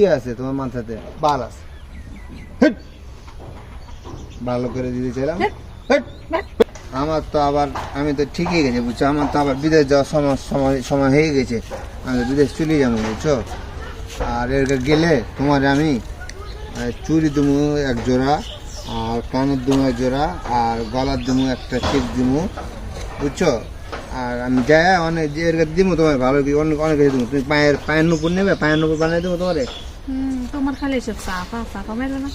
কি আছে তোমার মাথাতে? বাল আছে। ভালো করে দিতে চাইলাম। আমার তো আবার আমি তো ঠিকই গেছে বুঝছ? আমার তো আবার বিদেশ যাওয়ার সময় সময় সময় হয়ে গেছে। আমি তো বিদেশ চলে যাব বুঝছ? আর এর গেলে তোমার আমি চুড়ি দুমু এক জোড়া আর কানের দুমু এক জোড়া আর গলার দুমু একটা চেক দিমু বুঝছ? আর আমি যাই অনেক এর দিমু তোমার ভালো কি অনেক অনেক কিছু দিমু। তুমি পায়ের পায়ের নুপুর নেবে পায়ের নুপুর বানিয়ে দেবো তোমারে? তোমার খালি এসব চাপা চাপা মেলে না।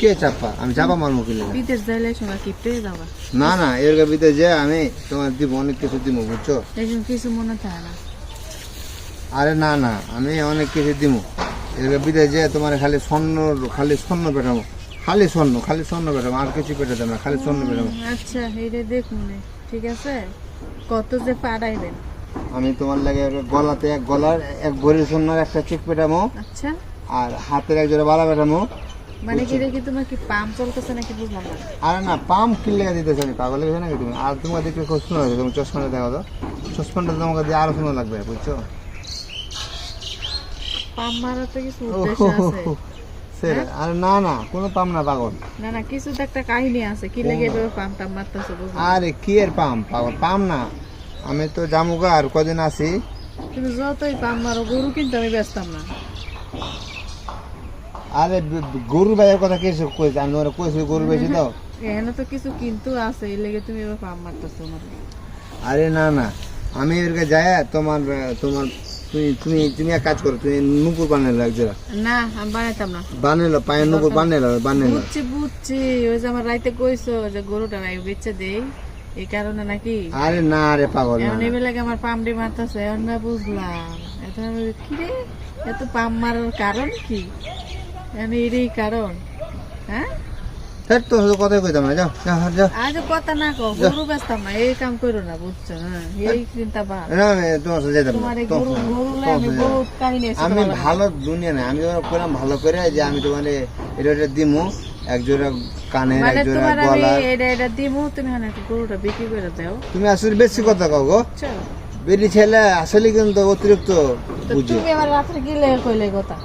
কে চাপা? আমি চাপা মারবো কিনলে বিদেশ যাইলে সঙ্গে কি পেয়ে যাবা? না না এর ভিতরে যে আমি তোমার দিব অনেক কিছু দিব বুঝছ? দেখুন কিছু মনে থাকে না। আরে না না আমি অনেক কিছু দিব এর ভিতরে যে তোমার খালি স্বর্ণ খালি স্বর্ণ পেটাবো খালি স্বর্ণ খালি স্বর্ণ পেটাবো আর কিছু পেটাতে না খালি স্বর্ণ পেটাবো আচ্ছা এইটা দেখুন ঠিক আছে? কত যে পাড়াইবেন আমি তোমার লাগে গলাতে এক গলার এক ভরি স্বর্ণের একটা চেক পেটাবো আচ্ছা। আর হাতের এক জোড়া বালা পেটাবো মানে কি দেখি তোমার কি পাম চলতেছে নাকি বুঝলাম না। আরে না পাম্প কিনলে দিতেছে আমি পাগল হয়েছে নাকি তুমি? আর তোমার দেখলে খুব সুন্দর হয়েছে তুমি চশমাটা দেখো তো। চশমাটা তোমাকে দিয়ে আরও সুন্দর লাগবে বুঝছ? পাম মারাতে কিছু উদ্দেশ্য আছে। সে আরে না না কোনো পাম না পাগল। না না কিছু তো একটা কাহিনী আছে কি লেগে এভাবে পাম টাম মারতেছে আরে কি এর পাগল? পাম না। আমি তো জামুকা আর কদিন আছি। তুমি যতই পাম মারো গরু কিন্তু আমি ব্যস্তাম না। আরে গরু ভাইয়ের কথা কে সব কইছে আমি তোমার কইছি গরু বেশি তো। এখানে তো কিছু কিন্তু আছে এই লেগে তুমি এবার পাম মারতেছো আরে না না। আমি এর কাছে যাই তোমার তোমার তুমি তুমি তুমি এক কাজ করো তুমি নুপুর বানালো এক জোড়া না আমি বানাইতাম না। বানালো পায়ের নুপুর বানালো বানালো বুঝছি বুঝছি। ওই যে আমার রাইতে কইছো যে গরুটা নাই বেচে দেই। এই কারণে নাকি? আরে না রে পাগল না এই বেলাকে আমার পাম ডি মারতেছে এখন না বুঝলাম। আমি কি রে এত পাম মারার কারণ কি? এরই কারণ। হ্যাঁ? স্যার তো শুধু কথাই কইতাম না যাও যাও যাও আজ কথা না কো গরু ব্যস্তাম না এই কাম না বুঝছ? হ্যাঁ এই চিন্তা বা না আমি তোমার সাথে যেতাম তোমার গরু গরু আমি বহুত কাহিনী আছে আমি ভালো দুনিয়া নাই আমি ভালো করে যে আমি তোমার এটা এটা দিমু এক জোড়া কানের মানে এক জোড়া তোমার গলা এটা এটা দিমু তুমি একটু গরুটা বিক্রি করে দাও। তুমি আসলে বেশি কথা কও গো। বুঝছ? ছেলে আসলে কিন্তু অতিরিক্ত বুঝে। তুমি আমার রাত্রে গিলে কইলে কথা।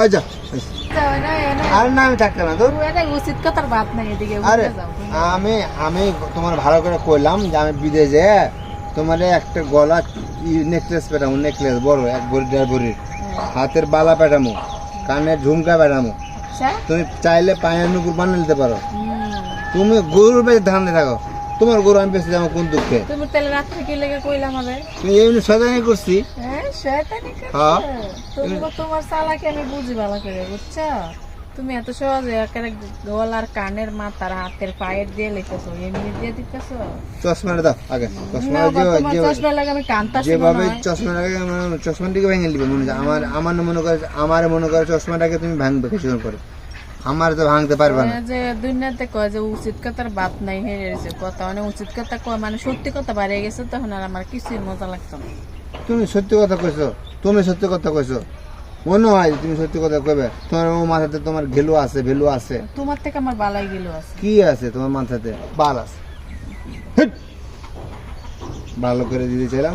ওই যা আর না আমি থাকতে না তো উচিত কথার বাদ নাই এদিকে আরে। আমি আমি তোমার ভালো করে কইলাম যে আমি বিদেশে তোমার একটা গলা নেকলেস পেটামো নেকলেস বড় এক ভরি দেড় ভরির হাতের বালা পেটামো কানের ঝুমকা পেটামো। আচ্ছা। তুমি চাইলে পায়ের নুপুর বানিয়ে নিতে পারো। তুমি গরুর বেশি ধান দিয়ে থাকো। তোমার গরু আমি বেশি যাব কোন দুঃখে? তুমি তাহলে রাত্রে কি লেগে কইলাম আমাদের? তুমি এমনি সদাই করছি। হ্যাঁ শয়তানি হ্যাঁ। তুমি তোমার চালাকি আমি বুঝি ভালো করে বুঝছ? তুমি এত সহজে একেবারে গলার কানের মাথার হাতের পায়ের দিয়ে লিখেছো এমনি দিয়ে দিতেছো? চশমাটা দাও আগে চশমা যে চশমা লাগে আমি কান্তাছি যেভাবে চশমা লাগে চশমা দিকে ভেঙে দিবে মনে আমার আমার মনে করে আমার মনে করে চশমাটাকে তুমি ভাঙবে কিছুক্ষণ পরে। আমার তো ভাঙতে পারবে না। যে দুনিয়াতে কয় যে উচিত কথার বাদ নাই হেরে গেছে কথা মানে উচিত কথা কয় মানে সত্যি কথা বাড়িয়ে গেছে তখন আর আমার কিছুই মজা লাগছে না। তুমি সত্যি কথা কইছো তুমি সত্যি কথা কইছো। মনে হয় তুমি সত্যি কথা কইবে। তোমার মাথাতে তোমার ঘেলু আছে ভেলু আছে। তোমার থেকে আমার বালাই গেল আছে। কি আছে তোমার মাথাতে? বাল আছে। ভালো করে দিতে চাইলাম।